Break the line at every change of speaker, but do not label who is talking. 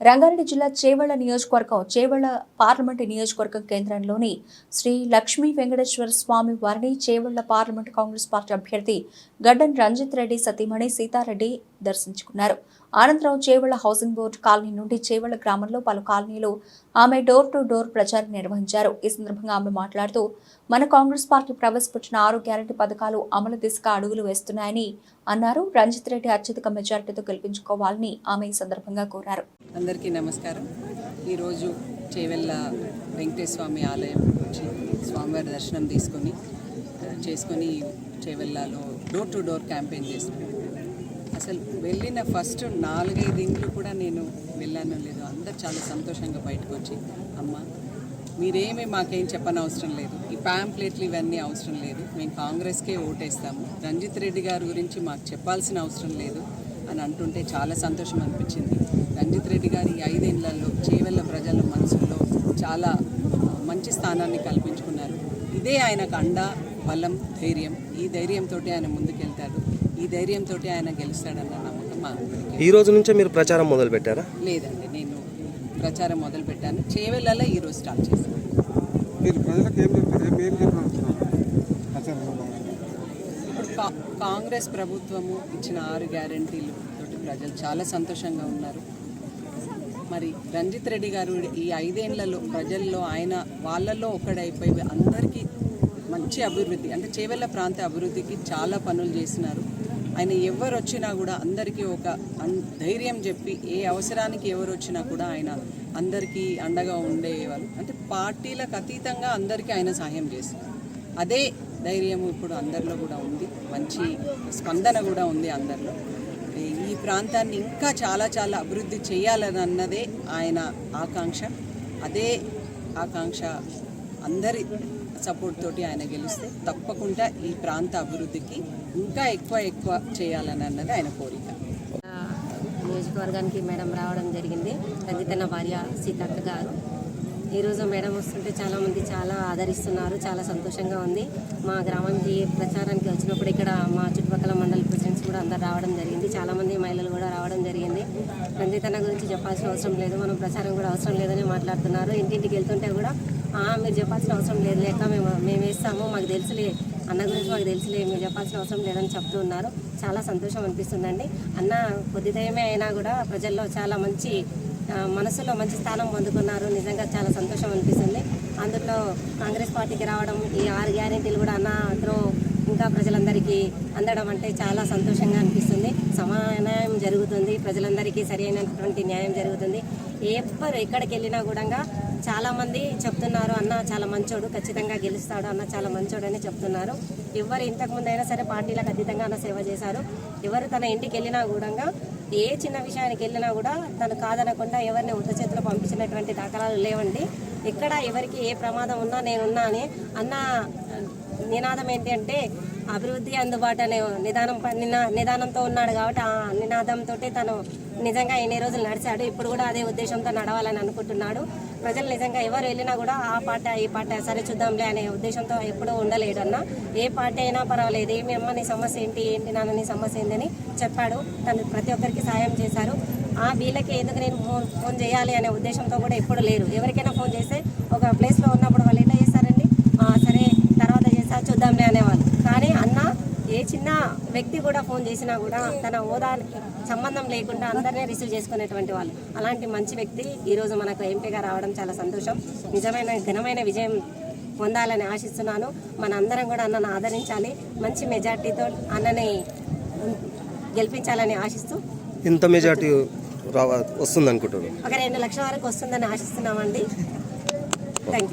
రంగారెడ్డి జిల్లా చేవెళ్ళ నియోజకవర్గం చేవెళ్ళ పార్లమెంటు నియోజకవర్గం కేంద్రంలోని శ్రీ లక్ష్మీ వెంకటేశ్వర స్వామి వారిని చేవెళ్ళ పార్లమెంటు కాంగ్రెస్ పార్టీ అభ్యర్థి గడ్డన్ రంజిత్ రెడ్డి సతీమణి సీతారెడ్డి దర్శించుకున్నారు. అనంతరం చేవెళ్ళ హౌసింగ్ బోర్డు కాలనీ నుండి చేవెళ్ళ గ్రామంలో పలు కాలనీలు ఆమె డోర్ టు డోర్ ప్రచారం నిర్వహించారు. ఈ సందర్భంగా ఆమె మాట్లాడుతూ మన కాంగ్రెస్ పార్టీ ప్రవేశపెట్టిన ఆరు గ్యారెంటీ పథకాలు అమలు దిశగా అడుగులు వేస్తున్నాయని అన్నారు. రంజిత్ రెడ్డి అత్యధిక మెజార్టీతో గెలిపించుకోవాలని ఆమె ఈ సందర్భంగా కోరారు.
అందరికీ నమస్కారం. ఈరోజు చేవెళ్ళ వెంకటేశ్వర స్వామి ఆలయం వచ్చి స్వామివారి దర్శనం తీసుకొని చేసుకొని చేవెళ్ళలో డోర్ టు డోర్ క్యాంపెయిన్ చేస్తున్నాం. అసలు వెళ్ళిన ఫస్ట్ నాలుగైదు ఇండ్లు కూడా నేను వెళ్ళాను లేదు అందరు చాలా సంతోషంగా బయటకు వచ్చి అమ్మ మీరేమి మాకేం చెప్పనవసరం లేదు. ఈ ప్యాంప్లెట్లు ఇవన్నీ అవసరం లేదు. మేము కాంగ్రెస్కే ఓటేస్తాము. రంజిత్ రెడ్డి గారి గురించి మాకు చెప్పాల్సిన అవసరం లేదు అని అంటుంటే చాలా సంతోషం అనిపించింది. రంజిత్ రెడ్డి గారి ఈ ఐదేళ్ళలో చేవెళ్ళ ప్రజల మనసుల్లో చాలా మంచి స్థానాన్ని కల్పించుకున్నారు. ఇదే ఆయనకు అండ బలం ధైర్యం. ఈ ధైర్యంతో ఆయన ముందుకెళ్తాడు. ఈ ధైర్యంతో ఆయన గెలుస్తాడన్న నమ్మకం
ఈ రోజు నుంచే మీరు ప్రచారం మొదలు పెట్టారా
లేదండి నేను ప్రచారం మొదలు పెట్టాను చేవెళ్ళలో ఈరోజు స్టార్ట్ చేశాను.
మీరు ప్రజలకు ఏం ఏం
ఇప్పుడు కా కాంగ్రెస్ ప్రభుత్వము ఇచ్చిన ఆరు గ్యారంటీలు తోటి ప్రజలు చాలా సంతోషంగా ఉన్నారు. మరి రంజిత్ రెడ్డి గారు ఈ ఐదేళ్ళలో ప్రజల్లో ఆయన వాళ్ళల్లో ఒకడైపోయి అందరికీ మంచి అభివృద్ధి అంటే చేవెళ్ళ ప్రాంత అభివృద్ధికి చాలా పనులు చేసినారు. ఆయన ఎవరు వచ్చినా కూడా అందరికీ ఒక అన్- ధైర్యం చెప్పి ఏ అవసరానికి ఎవరు వచ్చినా కూడా ఆయన అందరికీ అండగా ఉండేవాళ్ళు అంటే పార్టీలకు అతీతంగా అందరికీ ఆయన సహాయం చేస్తారు అదే ధైర్యం ఇప్పుడు అందరిలో కూడా ఉంది. మంచి స్పందన కూడా ఉంది అందరిలో. ఈ- ఈ ప్రాంతాన్ని ఇంకా చాలా చాలా అభివృద్ధి చేయాలని అన్నదే ఆయన ఆకాంక్ష. అదే ఆకాంక్ష అందరి సపోర్ట్ తోటి ఆయన గెలిస్తే తప్పకుండా ఈ ప్రాంత అభివృద్ధికి ఇంకా ఎక్కువ ఎక్కువ చేయాలని అన్నది ఆయన కోరిక.
నియోజకవర్గానికి మేడం రావడం జరిగింది. రంజితన్న భార్య సీతక్క గారు. ఈరోజు మేడం వస్తుంటే చాలామంది చాలా ఆదరిస్తున్నారు చాలా సంతోషంగా ఉంది. మా గ్రామానికి ప్రచారానికి వచ్చినప్పుడు ఇక్కడ మా చుట్టుపక్కల మండల ప్రెసిడెంట్స్ కూడా అందరు రావడం జరిగింది. చాలామంది మహిళలు కూడా రావడం జరిగింది. రంజితన్న గురించి చెప్పాల్సిన అవసరం లేదు. మనం ప్రచారం కూడా అవసరం లేదని మాట్లాడుతున్నారు. ఇంటింటికి వెళ్తుంటే కూడా మీరు చెప్పాల్సిన అవసరం లేదు. లేక మేము మేము వేస్తాము. మాకు తెలుసులే. అన్న గురించి మాకు తెలుసులే మీరు చెప్పాల్సిన అవసరం లేదని చెప్తూ ఉన్నారు. చాలా సంతోషం అనిపిస్తుందండి. అన్న కొద్దిదయమే అయినా కూడా ప్రజల్లో చాలా మంచి మనసులో మంచి స్థానం పొందుకున్నారు. నిజంగా చాలా సంతోషం అనిపిస్తుంది. అందులో కాంగ్రెస్ పార్టీకి రావడం ఈ ఆరు గ్యారెంటీలు కూడా అన్న అందరూ ఇంకా ప్రజలందరికీ అందడం అంటే చాలా సంతోషంగా అనిపిస్తుంది. సమాన్యాయం జరుగుతుంది. ప్రజలందరికీ సరైనటువంటి న్యాయం జరుగుతుంది. ఎవ్వరు ఎక్కడికి వెళ్ళినా కూడా చాలామంది చెప్తున్నారు అన్న చాలా మంచోడు ఖచ్చితంగా గెలుస్తాడు అన్న చాలా మంచోడు అని చెప్తున్నారు. ఎవరు ఇంతకుముందు అయినా సరే పార్టీలకు అతీతంగా అన్న సేవ చేశారు. ఎవరు తన ఇంటికి వెళ్ళినా కూడా ఏ చిన్న విషయానికి వెళ్ళినా కూడా తను కాదనకుండా ఎవరిని ఉత్త చేతులు పంపించినటువంటి దాఖలాలు లేవండి. ఎక్కడ ఎవరికి ఏ ప్రమాదం ఉన్నా నేనున్నా అని అన్న నినాదం ఏంటి అంటే అభివృద్ధి అందుబాటు అనే నిదానం నినా నిదానంతో ఉన్నాడు కాబట్టి ఆ నినాదంతో తను నిజంగా ఎన్ని రోజులు నడిచాడు. ఇప్పుడు కూడా అదే ఉద్దేశంతో నడవాలని అనుకుంటున్నాడు. ప్రజలు నిజంగా ఎవరు వెళ్ళినా కూడా ఆ పాట ఈ పాట సరే చూద్దాంలే అనే ఉద్దేశంతో ఎప్పుడూ ఉండలేడు అన్న ఏ పార్టీ అయినా పర్వాలేదు. ఏమి అమ్మ నీ సమస్య ఏంటి? ఏంటి నాన్న నీ సమస్య ఏందని చెప్పాడు. తను ప్రతి ఒక్కరికి సాయం చేశారు. ఆ వీళ్ళకి ఎందుకు నేను ఫోన్ ఫోన్ చేయాలి అనే ఉద్దేశంతో కూడా ఎప్పుడు లేరు. ఎవరికైనా ఫోన్ చేస్తే ఒక ప్లేస్లో ఉన్నప్పుడు వాళ్ళు ఎట్లా చేస్తారండి "ఆ, సరే తర్వాత చేస్తా చూద్దాంలే అనేవాళ్ళు కానీ అన్న ఏ చిన్న వ్యక్తి కూడా ఫోన్ చేసినా కూడా తన హోదాకి సంబంధం లేకుండా అందరినీ రిసీవ్ చేసుకునేటువంటి వాళ్ళు. అలాంటి మంచి వ్యక్తి ఈరోజు మనకు ఎంపీగా రావడం చాలా సంతోషం. నిజమైన ఘనమైన విజయం పొందాలని ఆశిస్తున్నాను. మన అందరం కూడా అన్నను ఆదరించాలి. మంచి మెజార్టీతో అన్నని గెలిపించాలని ఆశిస్తూ
ఇంత మెజార్టీ వస్తుంది అనుకుంటున్నాను
ఒక రెండు లక్షల వరకు వస్తుందని ఆశిస్తున్నామండి. Thank you